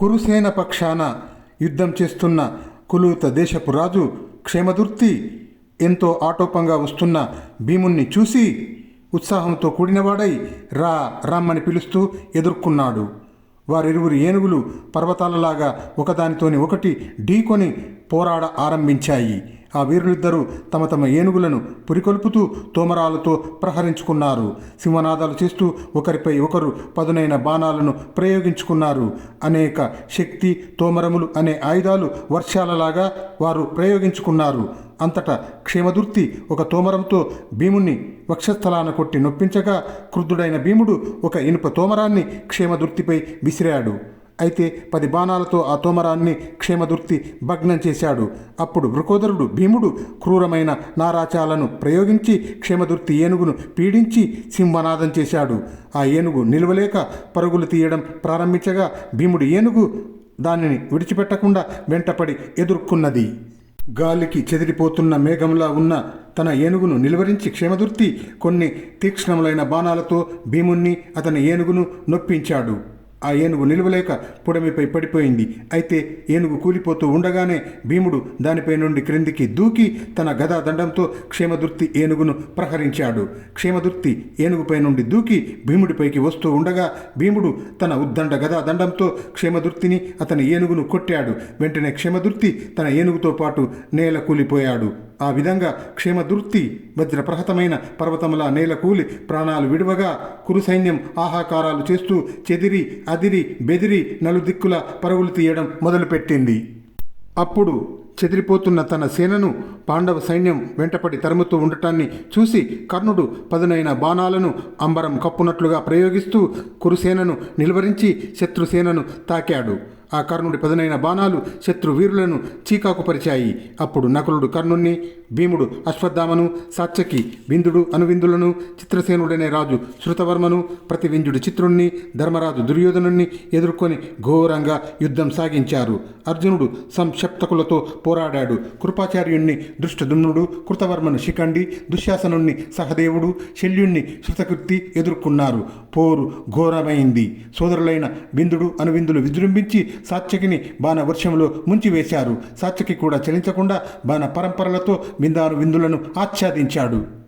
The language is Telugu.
కురుసేన పక్షాన యుద్ధం చేస్తున్న కులూత దేశపు రాజు క్షేమదుర్తి ఎంతో ఆటోపంగా వస్తున్న భీముణ్ణి చూసి ఉత్సాహంతో కూడినవాడై రా రమ్మని పిలుస్తూ ఎదుర్కొన్నాడు. వారిరువురు ఏనుగులు పర్వతాలలాగా ఒకదానితోని ఒకటి ఢీకొని పోరాడ ఆరంభించాయి. ఆ వీరులిద్దరూ తమ తమ ఏనుగులను పురికొల్పుతూ తోమరాలతో ప్రహరించుకున్నారు. సింహనాదాలు చేస్తూ ఒకరిపై ఒకరు పదునైన బాణాలను ప్రయోగించుకున్నారు. అనేక శక్తి తోమరములు అనే ఆయుధాలు వర్షాలలాగా వారు ప్రయోగించుకున్నారు. అంతటా క్షేమదుర్తి ఒక తోమరంతో భీముణ్ణి వక్షస్థలాన కొట్టి నొప్పించగా క్రుద్ధుడైన భీముడు ఒక ఇనుప తోమరాన్ని క్షేమదుర్తిపై విసిరాడు. అయితే పది బాణాలతో ఆ తోమరాన్ని క్షేమదుర్తి భగ్నం చేశాడు. అప్పుడు వృకోదరుడు భీముడు క్రూరమైన నారాచాలను ప్రయోగించి క్షేమదుర్తి ఏనుగును పీడించి సింహనాదం చేశాడు. ఆ ఏనుగు నిలవలేక పరుగులు తీయడం ప్రారంభించగా భీముడు ఏనుగు దానిని విడిచిపెట్టకుండా వెంటపడి ఎదుర్కొన్నది. గాలికి చెదిరిపోతున్న మేఘంలా ఉన్న తన ఏనుగును నిలువరించి క్షేమదుర్తి కొన్ని తీక్ష్ణములైన బాణాలతో భీముణ్ణి అతని ఏనుగును నొప్పించాడు. ఆ ఏనుగు నిలువలేక పుడమిపై పడిపోయింది. అయితే ఏనుగు కూలిపోతూ ఉండగానే భీముడు దానిపై నుండి క్రిందికి దూకి తన గదా దండంతో క్షేమదుర్తి ఏనుగును ప్రహరించాడు. క్షేమదుర్తి ఏనుగుపై నుండి దూకి భీముడిపైకి వస్తూ ఉండగా భీముడు తన ఉద్దండ గదా దండంతో క్షేమదుర్తిని అతని ఏనుగును కొట్టాడు. వెంటనే క్షేమదుర్తి తన ఏనుగుతో పాటు నేల కూలిపోయాడు. ఆ విధంగా క్షేమదుర్తి వజ్రప్రహతమైన పర్వతముల నేల కూలి ప్రాణాలు విడువగా కురు సైన్యం ఆహాకారాలు చేస్తూ చెదిరి అదిరి బెదిరి నలుదిక్కుల పరుగులు తీయడం మొదలుపెట్టింది. అప్పుడు చెదిరిపోతున్న తన సేనను పాండవ సైన్యం వెంటపడి తరుముతూ ఉండటాన్ని చూసి కర్ణుడు పదునైన బాణాలను అంబరం కప్పునట్లుగా ప్రయోగిస్తూ కురుసేనను నిలువరించి శత్రుసేనను తాకాడు. ఆ కర్ణుడి పదునైన బాణాలు శత్రు వీరులను చీకాకుపరిచాయి. అప్పుడు నకులుడు కర్ణుణ్ణి భీముడు అశ్వత్థామను సాత్యకి విందుడు అనువిందులను చిత్రసేనుడనే రాజు శృతవర్మను ప్రతివింజుడు చిత్రుణ్ణి ధర్మరాజు దుర్యోధనుణ్ణి ఎదుర్కొని ఘోరంగా యుద్ధం సాగించారు. అర్జునుడు సంక్షప్తకులతో పోరాడాడు. కృపాచార్యుణ్ణి దృష్టదుమ్నుడు కృతవర్మను శిఖండి దుశ్శాసనుణ్ణి సహదేవుడు శల్యుణ్ణి శృతకృతి ఎదుర్కొన్నారు. పోరు ఘోరమైంది. సోదరులైన విందుడు అనువిందులు విజృంభించి సాత్యకిని బాణ వర్షంలో ముంచివేశారు. సాత్యకి కూడా చలించకుండా బాణ పరంపరలతో విందాను విందులను ఆచ్ఛాదించాడు.